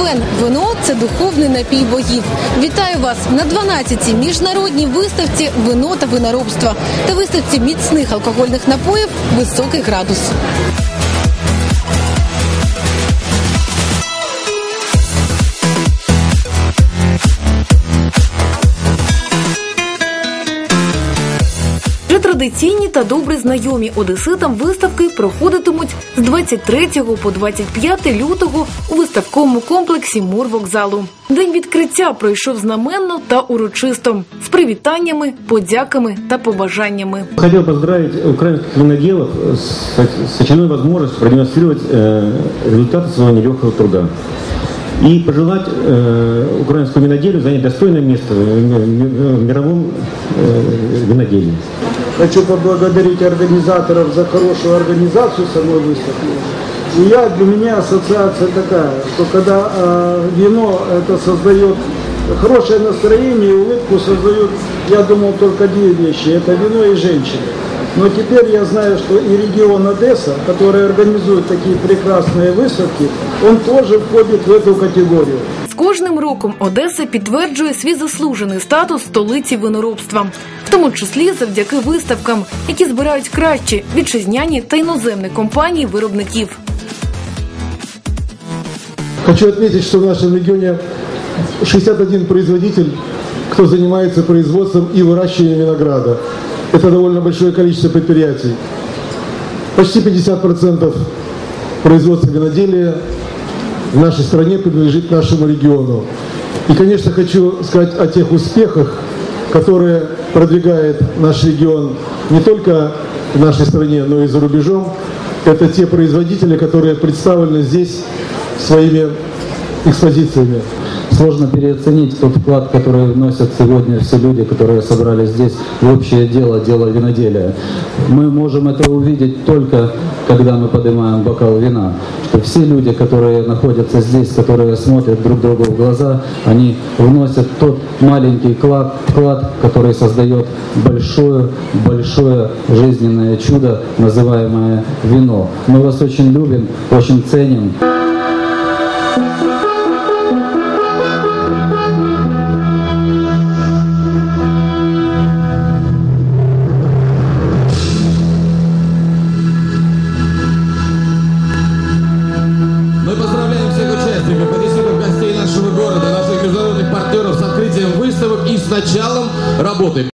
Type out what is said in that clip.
давен. Вино це духовний напій богів. Вітаю вас на 12-й міжнародній виставці вино та виноробства та виставці міцних алкогольних напоїв Високий градус. Традиційні та добре знайомі одеситам виставки проходитимуть з 23 по 25 лютого у виставковому комплексі Мурвокзалу. День відкриття пройшов знаменно та урочисто з привітаннями, подяками та побажаннями. Хотел поздравить украинских виноделов с, с очередной возможностью продемонстрировать э, результаты своего нелегкого труда. И пожелать э, украинскому виноделию занять достойное место в, мировом э, виноделии. Хочу поблагодарить организаторов за хорошую организацию самой выставки. И я, для меня ассоциация такая, что когда э, вино это создает хорошее настроение и улыбку создают, я думал, только две вещи. Это вино и женщины. Но теперь я знаю, что и регион Одесса, который организует такие прекрасные выставки, он тоже входит в эту категорию. З кожним роком Одеса підтверджує свій заслужений статус столиці виноробства, в тому числі завдяки виставкам, які збирають кращі вітчизняні та іноземні компанії виробників. Хочу отметить, что в нашем регионе 61 производитель, кто занимается производством и выращиванием винограда. Это довольно большое количество предприятий. Почти 50% производства виноделия в нашей стране принадлежит нашему региону. И, конечно, хочу сказать о тех успехах, которые продвигает наш регион не только в нашей стране, но и за рубежом. Это те производители, которые представлены здесь своими экспозициями. Сложно переоценить тот вклад, который вносят сегодня все люди, которые собрались здесь в общее дело, дело виноделия. Мы можем это увидеть только, когда мы поднимаем бокал вина. Что все люди, которые находятся здесь, которые смотрят друг другу в глаза, они вносят тот маленький вклад, вклад который создает большое-большое жизненное чудо, называемое вино. Мы вас очень любим, очень ценим. С началом работы.